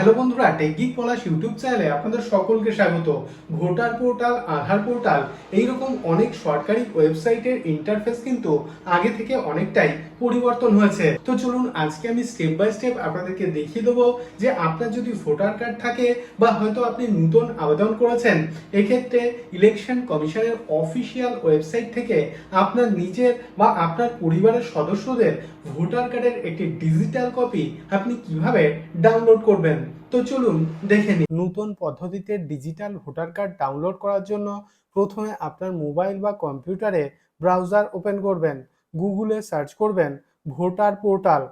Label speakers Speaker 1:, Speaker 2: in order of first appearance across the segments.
Speaker 1: Hello বন্ধুরা, টেকগিক পলাশ YouTube চ্যানেলে আপনাদের সকলকে স্বাগত। ভোটার পোর্টাল, আধার পোর্টাল, এইরকম অনেক সরকারি ওয়েবসাইটের ইন্টারফেস কিন্তু আগে থেকে অনেকটাই পরিবর্তন হয়েছে। তো চলুন, আজকে আমি স্টেপ বাই স্টেপ আপনাদেরকে দেখিয়ে দেবো যে আপনার যদি ভোটার কার্ড থাকে বা হয়তো আপনি নতুন আবেদন করেছেন, এক্ষেত্রে ইলেকশন কমিশনের অফিসিয়াল ওয়েবসাইট থেকে আপনার নিজের বা আপনার পরিবারের সদস্যদের ভোটার কার্ডের একটি ডিজিটাল কপি আপনি কীভাবে ডাউনলোড করবেন? তো চলুন দেখে নিন নতুন পদ্ধতিতে ডিজিটাল ভোটার কার্ড ডাউনলোড করার জন্য প্রথমে আপনার মোবাইল বা কম্পিউটারে ব্রাউজার ওপেন করবেন গুগলে সার্চ করবেন ভোটার পোর্টাল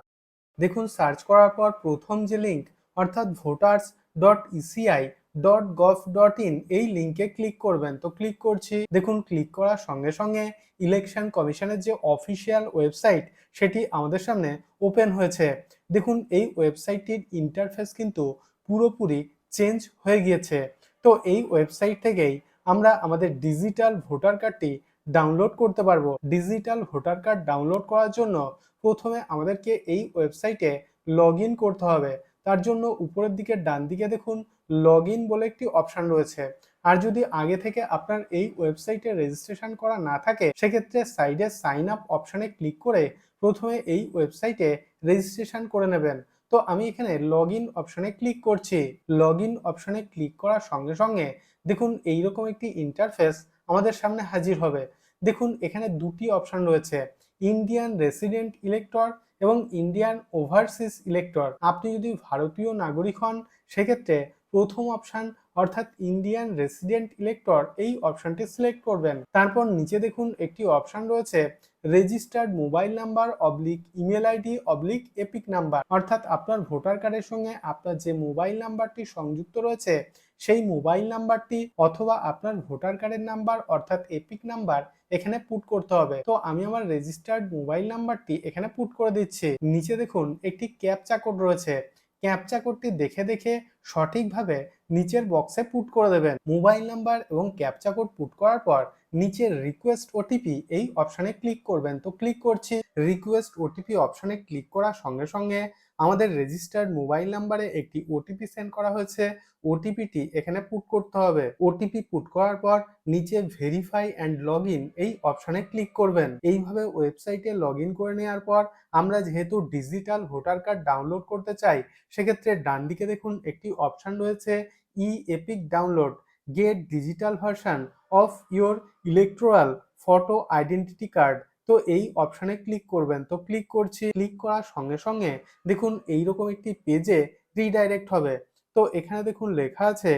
Speaker 1: দেখুন সার্চ করার পর প্রথম যে লিঙ্ক অর্থাৎ voters dot ECI dot gov dot in এই লিঙ্কে ক্লিক করবেন। তো ক্লিক করছি। দেখুন ক্লিক করার সঙ্গে সঙ্গে ইলেকশন কমিশনের যে অফিসিয়াল ওয়েবসাইট সেটি আমাদের সামনে ওপেন হয়েছে। দেখুন, এই ওয়েবসাইটটির ইন্টারফেস কিন্তু পুরোপুরি চেঞ্জ হয়ে গিয়েছে। তো এই ওয়েবসাইট থেকেই আমরা আমাদের ডিজিটাল ভোটার কার্ডটি ডাউনলোড করতে পারব। ডিজিটাল ভোটার কার্ড ডাউনলোড করার জন্য প্রথমে আমাদেরকে এই ওয়েবসাইটে লগ করতে হবে। তার জন্য উপরের দিকে ডান দিকে দেখুন লগ ইন বলে একটি অপশান রয়েছে। আর যদি আগে থেকে আপনার এই ওয়েবসাইটে রেজিস্ট্রেশন করা না থাকে, সেক্ষেত্রে সাইডে সাইন আপ অপশানে ক্লিক করে প্রথমে এই ওয়েবসাইটে রেজিস্ট্রেশন করে নেবেন। তো আমি এখানে লগ ইন অপশানে ক্লিক করছি। লগ ইন অপশানে ক্লিক করার সঙ্গে সঙ্গে দেখুন এইরকম একটি ইন্টারফেস আমাদের সামনে হাজির হবে। দেখুন এখানে দুটি অপশান রয়েছে ইন্ডিয়ান রেসিডেন্ট ইলেক্টর এবং ইন্ডিয়ান ওভারসিজ ইলেক্টর আপনি যদি ভারতীয় নাগরিক হন, সেক্ষেত্রে প্রথম অপশান অর্থাৎ ইন্ডিয়ান রেসিডেন্ট ইলেক্টর এই অপশানটি সিলেক্ট করবেন। তারপর নিচে দেখুন একটি অপশান রয়েছে registered mobile number oblique email ID oblique EPIC number অর্থাৎ আপনার ভোটার কার্ডের সঙ্গে আপনার যে মোবাইল নাম্বারটি সংযুক্ত রয়েছে, সেই মোবাইল নাম্বারটি অথবা আপনার ভোটার কার্ডের নাম্বার অর্থাৎ এপিক নাম্বার এখানে পুট করতে হবে। তো আমি আমার রেজিস্টার্ড মোবাইল নাম্বারটি এখানে পুট করে দিচ্ছি। নিচে দেখুন একটি ক্যাপচা কোড রয়েছে ক্যাপচা কোডটি দেখে দেখে সঠিকভাবে নিচের বক্সে পুট করে দেবেন। মোবাইল নাম্বার এবং ক্যাপচা কোড পুট করার পর নিচের রিকোয়েস্ট ওটিপি এই অপশানে ক্লিক করবেন। তো ক্লিক করছি রিকোয়েস্ট ওটিপি অপশানে ক্লিক করার সঙ্গে সঙ্গে আমাদের রেজিস্টার্ড মোবাইল নাম্বারে একটি ওটিপি সেন্ড করা হয়েছে। ওটিপিটি এখানে পুট করতে হবে। ওটিপি পুট করার পর নিচে ভেরিফাই অ্যান্ড লগ এই অপশানে ক্লিক করবেন। এইভাবে ওয়েবসাইটে লগ করে নেওয়ার পর আমরা যেহেতু ডিজিটাল ভোটার কার্ড ডাউনলোড করতে চাই, সেক্ষেত্রে ডান দিকে দেখুন একটি অপশান রয়েছে। E EPIC download get digital version of your electoral photo identity card তো এই অপশানে ক্লিক করবেন। তো ক্লিক করছি ক্লিক করার সঙ্গে সঙ্গে দেখুন এইরকম একটি পেজে রিডাইরেক্ট হবে। তো এখানে দেখুন লেখা আছে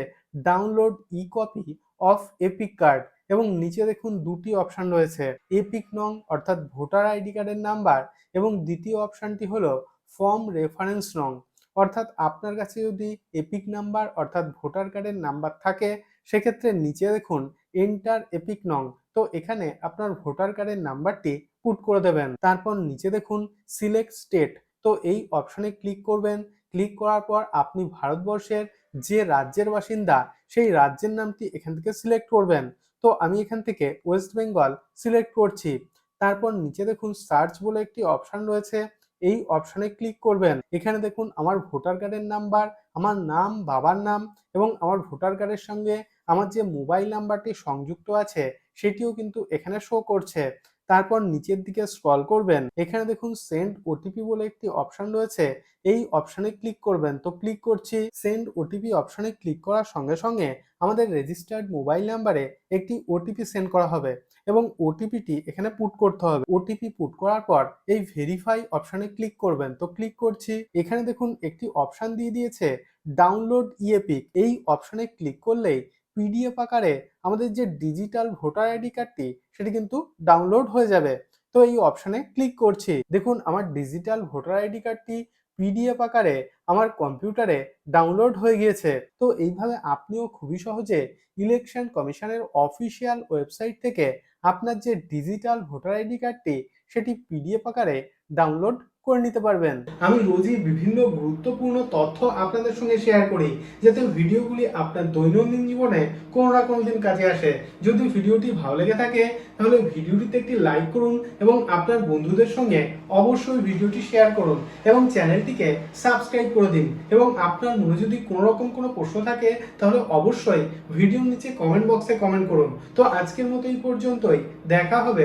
Speaker 1: download e copy of EPIC card এবং নিচে দেখুন দুটি অপশান রয়েছে এপিক নং অর্থাৎ ভোটার আইডি কার্ডের নাম্বার এবং দ্বিতীয় অপশানটি হলো ফর্ম রেফারেন্স নং অর্থাৎ আপনার কাছে যদি এপিক নাম্বার অর্থাৎ ভোটার কার্ডের নাম্বার থাকে, সেক্ষেত্রে নিচে দেখুন এন্টার এপিক নং। তো এখানে আপনার ভোটার কার্ডের নাম্বারটি পুট করে দেবেন। তারপর নিচে দেখুন সিলেক্ট স্টেট তো এই অপশনে ক্লিক করবেন। ক্লিক করার পর আপনি ভারতবর্ষের যে রাজ্যের বাসিন্দা, সেই রাজ্যের নামটি এখান থেকে সিলেক্ট করবেন। তো আমি এখান থেকে ওয়েস্ট বেঙ্গল সিলেক্ট করছি। তারপর নিচে দেখুন সার্চ বলে একটি অপশান রয়েছে। এই অপশনে ক্লিক করবেন। এখানে দেখুন আমার ভোটার কার্ডের নাম্বার, আমার নাম, বাবার নাম এবং আমার ভোটার কার্ডের সঙ্গে আমার যে মোবাইল নাম্বারটি সংযুক্ত আছে সেটিও কিন্তু এখানে শো করছে। তারপর নিচের দিকে স্ক্রল করবেন। এখানে দেখুন সেন্ড ওটিপি বলে একটি অপশন রয়েছে। এই অপশনে ক্লিক করবেন। তো ক্লিক করছি সেন্ড ওটিপি অপশনে ক্লিক করার সঙ্গে সঙ্গে আমাদের রেজিস্টার্ড মোবাইল নাম্বারে একটি ওটিপি সেন্ড করা হবে। এবং ওটিপিটি এখানে পুট করতে হবে। ওটিপি পুট করার পর এই ভেরিফাই অপশনে ক্লিক করবেন। তো ক্লিক করছি। এখানে দেখুন একটি অপশন দিয়ে দিয়েছে ডাউনলোড ইএপিক এই অপশনে ক্লিক করলেই পিডিএফ আকারে আমাদের যে ডিজিটাল ভোটার আইডি কার্ডটি সেটি কিন্তু ডাউনলোড হয়ে যাবে। তো এই অপশানে ক্লিক করছি। দেখুন আমার ডিজিটাল ভোটার আইডি কার্ডটি পিডিএফ আকারে আমার কম্পিউটারে ডাউনলোড হয়ে গিয়েছে। তো এইভাবে আপনিও খুবই সহজে ইলেকশন কমিশনের অফিসিয়াল ওয়েবসাইট থেকে আপনার যে ডিজিটাল ভোটার আইডি কার্ডটি সেটি পিডিএফ আকারে ডাউনলোড করে নিতে পারবেন। আমি রোজই বিভিন্ন গুরুত্বপূর্ণ তথ্য আপনাদের সঙ্গে শেয়ার করি, যাতে ভিডিওগুলি আপনার দৈনন্দিন জীবনে কোনো না কোনো দিন কাজে আসে। যদি ভিডিওটি ভালো লেগে থাকে, তাহলে ভিডিওটিতে একটি লাইক করুন এবং আপনার বন্ধুদের সঙ্গে অবশ্যই ভিডিওটি শেয়ার করুন এবং চ্যানেলটিকে সাবস্ক্রাইব করে দিন এবং আপনার মনে যদি কোনো রকম কোনো প্রশ্ন থাকে, তাহলে অবশ্যই ভিডিওর নিচে কমেন্ট বক্সে কমেন্ট করুন। তো আজকের মতো এই পর্যন্তই। দেখা হবে